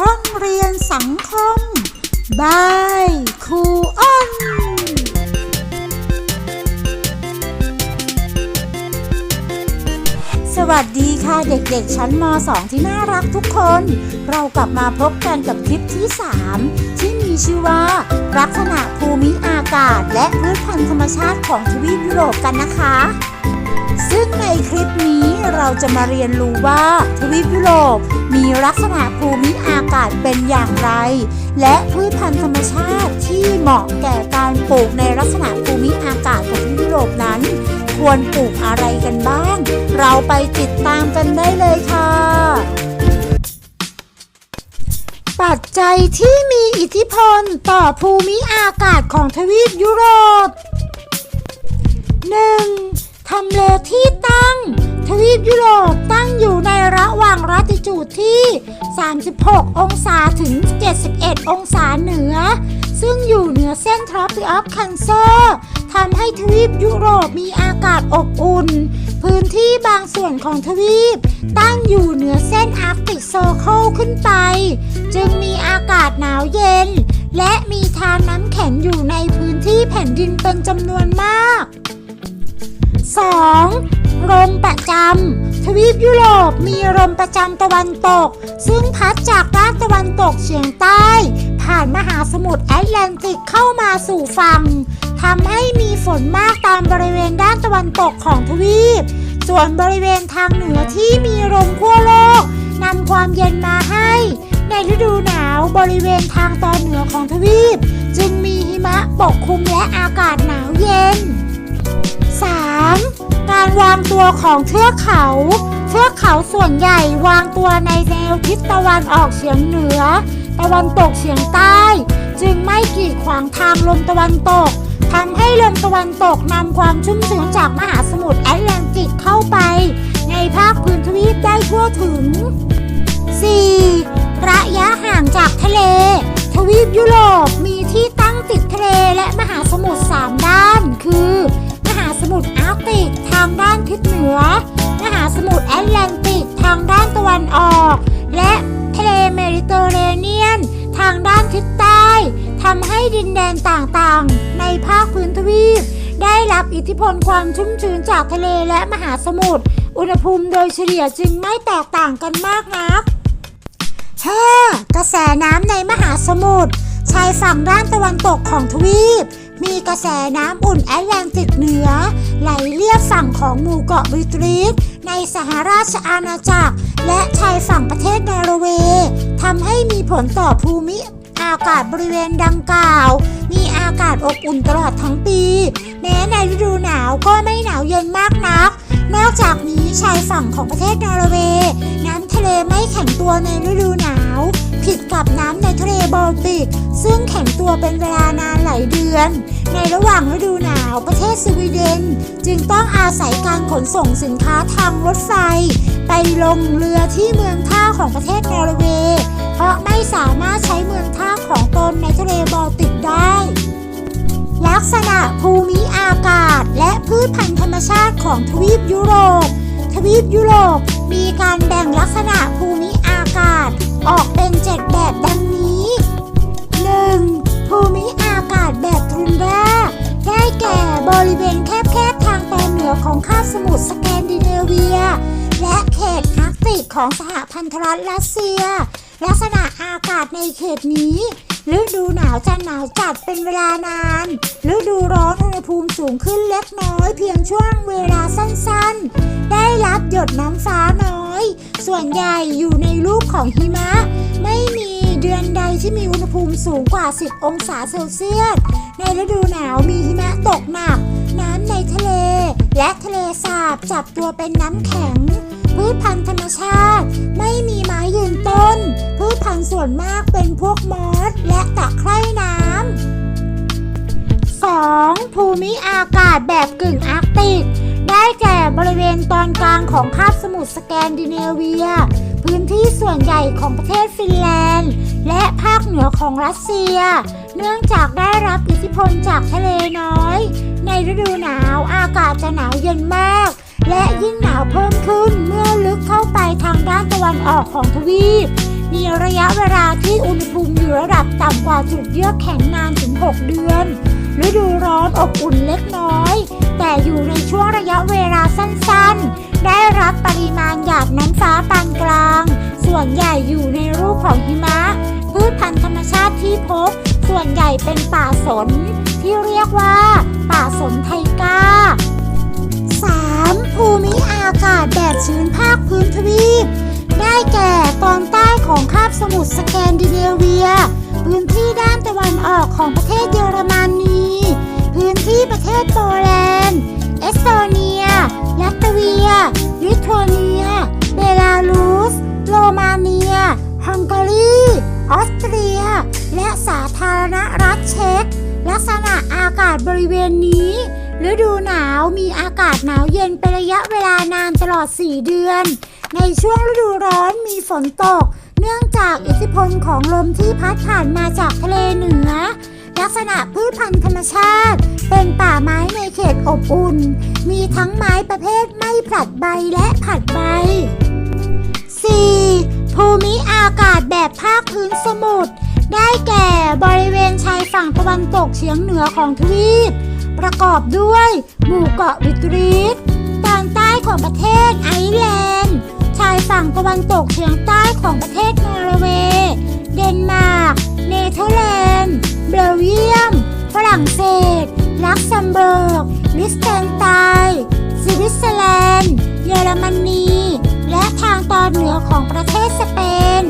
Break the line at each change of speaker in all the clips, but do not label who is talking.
ห้องเรียนสังคม บายครูอ้น สวัสดีค่ะเด็กๆ ชั้นม .2 ที่น่ารักทุกคน เรากลับมาพบกันกับคลิปที่ 3 ที่มีชื่อว่า ลักษณะภูมิอากาศและพืชพันธุ์ธรรมชาติของทวีปยุโรปกันนะคะ ซึ่งในคลิปนี้เราจะมาเรียนรู้ว่าทวีปยุโรปมีลักษณะภูมิอากาศเป็นอย่างไร และพืชพันธุ์ธรรมชาติที่เหมาะแก่การปลูกในลักษณะภูมิอากาศของทวีปยุโรปนั้น ควรปลูกอะไรกันบ้าง เราไปติดตามกันได้เลยค่ะ ปัจจัยที่มีอิทธิพลต่อภูมิอากาศของทวีปยุโรป 1. ทำเลที่ตั้ง ทวีปยุโรปตั้งอยู่ในระหว่างรัติจูดที่ 36 องศาถึง 71 องศาเหนือ ซึ่งอยู่เหนือเส้น Tropic of Cancer ทำให้ทวีปยุโรปมีอากาศอบอุ่น พื้นที่บางส่วนของทวีป ตั้งอยู่เหนือเส้นอาร์กติกโซเคิลขึ้นไป จึงมีอากาศหนาวเย็น และมีทานน้ำแข็งอยู่ในพื้นที่แผ่นดินเป็นจำนวนมาก 2. ลมประจำทวีปยุโรปมีลมประจำตะวันตก ซึ่งพัดจากด้านตะวันตกเฉียงใต้ ผ่านมหาสมุทรแอตแลนติกเข้ามาสู่ฝั่งทำให้มีฝนมากตามบริเวณด้านตะวันตกของทวีป ส่วนบริเวณทางเหนือที่มีลมขั้วโลกนำความเย็นมาให้ ในฤดูหนาวบริเวณทางตอนเหนือของทวีป จึงมีหิมะปกคลุมและอากาศหนาวเย็น 3. การวางตัวของเทือกเขา เทือกเขาส่วนใหญ่วางตัวในแนวทิศตะวันออกเฉียงเหนือ ตะวันตกเฉียงใต้ จึงไม่กีดขวางทางลมตะวันตกทำให้ลมตะวันตกนำความชุ่มชื้นจากมหาสมุทรแอตแลนติกเข้าไป ในภาคพื้นทวีปได้ทั่วถึง 4. ระยะห่างจากทะเล ทวีปยุโรปมีที่ตั้งติดทะเลและมหาสมุทร3ด้าน คือ มหาสมุทรอาร์กติกทางด้านทิศเหนือ มหาสมุทรแอตแลนติกทางด้านตะวันออก และทะเลเมดิเตอร์เรเนียน ทางด้านทิศใต้ทำให้ดินแดนต่างๆ ในภาคพื้นทวีป ได้รับอิทธิพลความชุ่มชื้นจากทะเลและมหาสมุทรอุณหภูมิโดยเฉลี่ยจึงไม่แตกต่างกันมากนัก 5. กระแสน้ำในมหาสมุทรชายฝั่งด้านตะวันตกของทวีป มีกระแสน้ำอุ่นแอตแลนติกเหนือ ไหลเลียบฝั่งของหมู่เกาะบริตรีสในสหราชอาณาจักร และชายฝั่งประเทศนอร์เวย์ทำให้มีผลต่อภูมิอากาศบริเวณดังกล่าว มีอากาศอบอุ่นตลอดทั้งปี แม้ในฤดูหนาวก็ไม่หนาวเย็นมากนัก นอกจากนี้ชายฝั่งของประเทศนอร์เวย์น้ำทะเลไม่แข็งตัวในฤดูหนาว ผิดกับน้ำ ลบอลติก ซึ่งแข็งตัวเป็นเวลานานหลายเดือน ในระหว่างฤดูหนาวประเทศสวีเดน จึงต้องอาศัยการขนส่งสินค้าทางรถไฟ ไปลงเรือที่เมืองท่าของประเทศนอร์เวย์เพราะไม่สามารถใช้เมืองท่าของตนในทะเลบอลติกได้ ลักษณะภูมิอากาศและพืชพันธุ์ธรรมชาติของทวีปยุโรป ทวีปยุโรปมีการแบ่งลักษณะภูมิอากาศออกเป็น7แบบดัง นี้ 1. ภูมิอากาศแบบทุนราได้แก่บริเวณแคบๆทางตอนเหนือของคาบสมุทรสแกนดิเนเวีย และเขตอาร์กติกของสหพันธรัฐรัสเซีย ลักษณะอากาศในเขตนี้ฤดูหนาวจะหนาวจัดเป็นเวลานานฤดูร้อนอุณหภูมิสูงขึ้นเล็กน้อย เพียงช่วงเวลาสั้นๆ ได้รับหยดน้ำฟ้าน้อย ส่วนใหญ่อยู่ในรูปของหิมะ ที่มีอุณหภูมิสูงกว่า 10 องศาเซลเซียส ในฤดูหนาวมีหิมะตกหนัก น้ำในทะเล และทะเลสาบจับตัวเป็นน้ำแข็ง พืชพันธุ์ธรรมชาติ ไม่มีไม้ยืนต้น พืชพันธุ์ส่วนมากเป็นพวกมอสและตะไคร่น้ำ 2. ภูมิอากาศแบบกึ่งอาร์กติก ได้แก่บริเวณตอนกลางของคาบสมุทรสแกนดิเนเวีย พื้นที่ส่วนใหญ่ของประเทศฟินแลนด์ และภาคเหนือของรัสเซีย เนื่องจากได้รับอิทธิพลจากทะเลน้อย ในฤดูหนาวอากาศจะหนาวเย็นมาก และยิ่งหนาวเพิ่มขึ้นเมื่อลึกเข้าไปทางด้านตะวันออกของทวีป มีระยะเวลาที่อุณหภูมิอยู่ระดับต่ำกว่าจุดเยือกแข็งนานถึง 6 เดือน ฤดูร้อนอบอุ่นเล็กน้อย แต่อยู่ในช่วงระยะเวลาสั้นๆ ได้รับปริมาณหยาดน้ำฟ้าปานกลาง ส่วนใหญ่อยู่ในรูปของหิมะ ชาติที่พบ ส่วนใหญ่เป็นป่าสน ที่เรียกว่า ป่าสนไทก้า 3. ภูมิอากาศแบบชื้นภาคพื้นทวีป ได้แก่ตอนใต้ของคาบสมุทรสแกนดิเนเวีย พื้นที่ด้านตะวันออกของประเทศเยอรมนีพื้นที่ประเทศโปแลนด์ เอสโตเนีย ลัตเตเวีย ลิทัวเนีย เบลารุส โรมาเนีย ฮังการี ออสเตรีย และสาธารณรัฐเช็ก ลักษณะอากาศบริเวณนี้ฤดูหนาวมีอากาศหนาวเย็นเป็นระยะเวลานานตลอด 4 เดือน ในช่วงฤดูร้อนมีฝนตก เนื่องจากอิทธิพลของลมที่พัดผ่านมาจากทะเลเหนือ ลักษณะพืชพันธุ์ธรรมชาติ เป็นป่าไม้ในเขตอบอุ่น มีทั้งไม้ประเภทไม่ผลัดใบและผลัดใบ แบบภาคพื้นสมุทร ได้แก่บริเวณชายฝั่งตะวันตกเฉียงเหนือของทวีป ประกอบด้วยหมู่เกาะวิตรีสตอนใต้ของประเทศไอร์แลนด์ ชายฝั่งตะวันตกเฉียงใต้ของประเทศนอร์เวย์ เดนมาร์ก เนเธอร์แลนด์ เบลเยียม ฝรั่งเศส ลักเซมเบิร์ก ลิสเทนไตน์สวิตเซอร์แลนด์ เยอรมนี และทางตอนเหนือของประเทศสเปน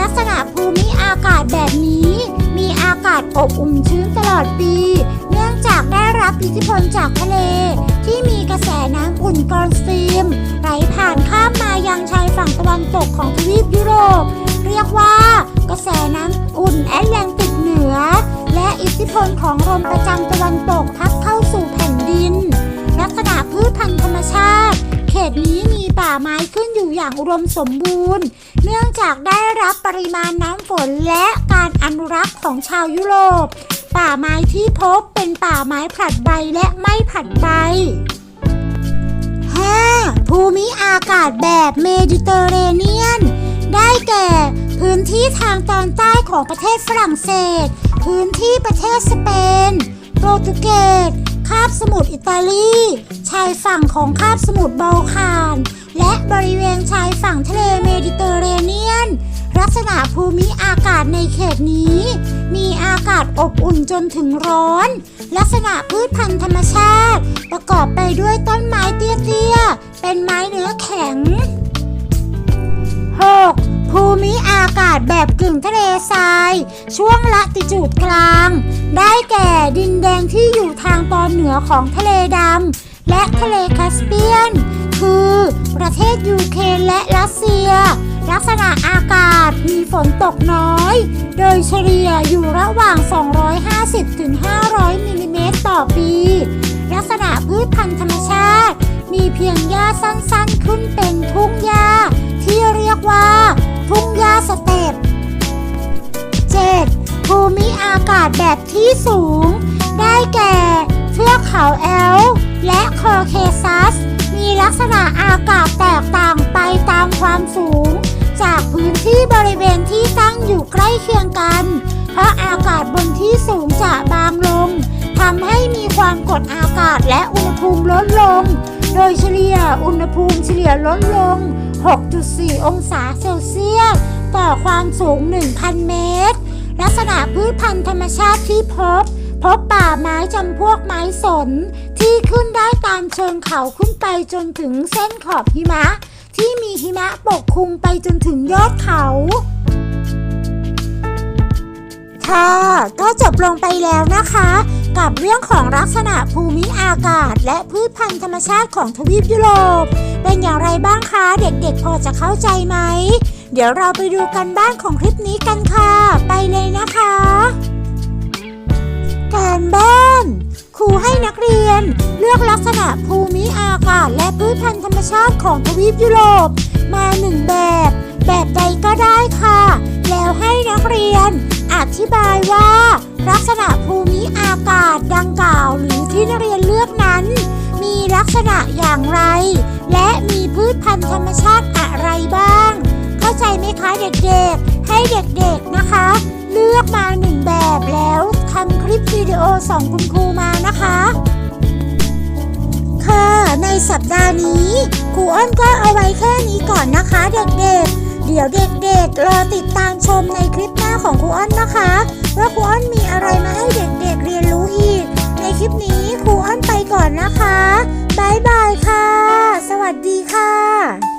ลักษณะภูมิอากาศแบบนี้ มีอากาศอบอุ่นชื้นตลอดปี เนื่องจากได้รับอิทธิพลจากทะเล ที่มีกระแสน้ำอุ่นกรอนสตรีม ไหลผ่านข้ามมายังชายฝั่งตะวันตกของทวีปยุโรป เรียกว่ากระแสน้ำอุ่นแอตแลนติกเหนือ และอิทธิพลของลมประจำตะวันตกพัดเข้าสู่แผ่นดิน ลักษณะพืชพันธุ์ธรรมชาติ ขตนี้มีป่าไม้ขึ้นอยู่อย่างอุดมสมบูรณ์ เนื่องจากได้รับปริมาณน้ำฝนและการอนุรักษ์ของชาวยุโรป ป่าไม้ที่พบเป็นป่าไม้ผลัดใบและไม่ผลัดใบ 5. ภูมิอากาศแบบเมดิเตอร์เรเนียน ได้แก่พื้นที่ทางตอนใต้ของประเทศฝรั่งเศส พื้นที่ประเทศสเปน โปรตุเกส คาบสมุทรอิตาลี ชายฝั่งของคาบสมุทรบัลคาน และบริเวณชายฝั่งทะเลเมดิเตอร์เรเนียน ลักษณะภูมิอากาศในเขตนี้ มีอากาศอบอุ่นจนถึงร้อน ลักษณะพืชพันธุ์ธรรมชาติ ประกอบไปด้วยต้นไม้เตี้ยๆ เป็นไม้เนื้อแข็ง 6. ภูมิอากาศแบบกึ่งทะเลทราย ช่วงละติจูดกลาง ได้แก่ดินแดงที่อยู่ทางตอนเหนือของทะเลดำและทะเลแคสเปียน คือประเทศยูเครนและรัสเซีย ลักษณะอากาศมีฝนตกน้อย โดยเฉลี่ยอยู่ระหว่าง 250-500 มิลลิเมตรต่อปี ลักษณะพืชพันธุ์ธรรมชาติ มีเพียงหญ้าสั้นๆ ขึ้นเป็นทุ่งหญ้าที่เรียกว่า ทุ่งหญ้าสเต็ป 7. ภูมิอากาศแบบที่สูง ได้แก่เทือกเขาแอล และคอเคซัส มีลักษณะอากาศแตกต่างไปตามความสูง จากพื้นที่บริเวณที่ตั้งอยู่ใกล้เคียงกัน เพราะอากาศบนที่สูงจะบางลงทำให้มีความกดอากาศและอุณหภูมิลดลง โดยเฉลี่ยอุณหภูมิเฉลี่ยลดลง 6.4 องศาเซลเซียส ต่อความสูง 1,000 เมตร ลักษณะพืชพันธุ์ธรรมชาติที่พบ พบป่าไม้จำพวกไม้สน ที่ขึ้นได้ตามเชิงเขาขึ้นไปจนถึงเส้นขอบหิมะ ที่มีหิมะปกคลุมไปจนถึงยอดเขาค่ะก็จบลงไปแล้วนะคะ กับเรื่องของลักษณะภูมิอากาศ และพืชพันธุ์ธรรมชาติของทวีปยุโรป เป็นอย่างไรบ้างคะ เด็กๆ พอจะเข้าใจไหม เดี๋ยวเราไปดูกันบ้านของคลิปนี้กันค่ะ ไปเลยนะคะ การบ้านครูให้นักเรียน เลือกลักษณะภูมิอากาศ และพืชพันธุ์ธรรมชาติของทวีปยุโรป มาหนึ่งแบบ แบบใดก็ได้ค่ะ แล้วให้นักเรียน อธิบายว่าลักษณะภูมิ อย่างไร และมีพืชพันธุ์ธรรมชาติอะไรบ้าง เข้าใจไหมคะเด็กๆ ให้เด็กๆนะคะ เลือกมาหนึ่งแบบแล้วทำคลิปวิดีโอส่งคุณครูมานะคะ ค่ะในสัปดาห์นี้ครูอ้นก็เอาไว้แค่นี้ก่อนนะคะ เด็กๆเดี๋ยวเด็กๆ รอติดตามชมในคลิปหน้าของครูอ้นนะคะ ว่าครูอ้นมีอะไรมาให้เด็กๆเรียนรู้อีก คลิปนี้ครูอ้อนไปก่อนนะคะ บ๊ายบายค่ะ สวัสดีค่ะ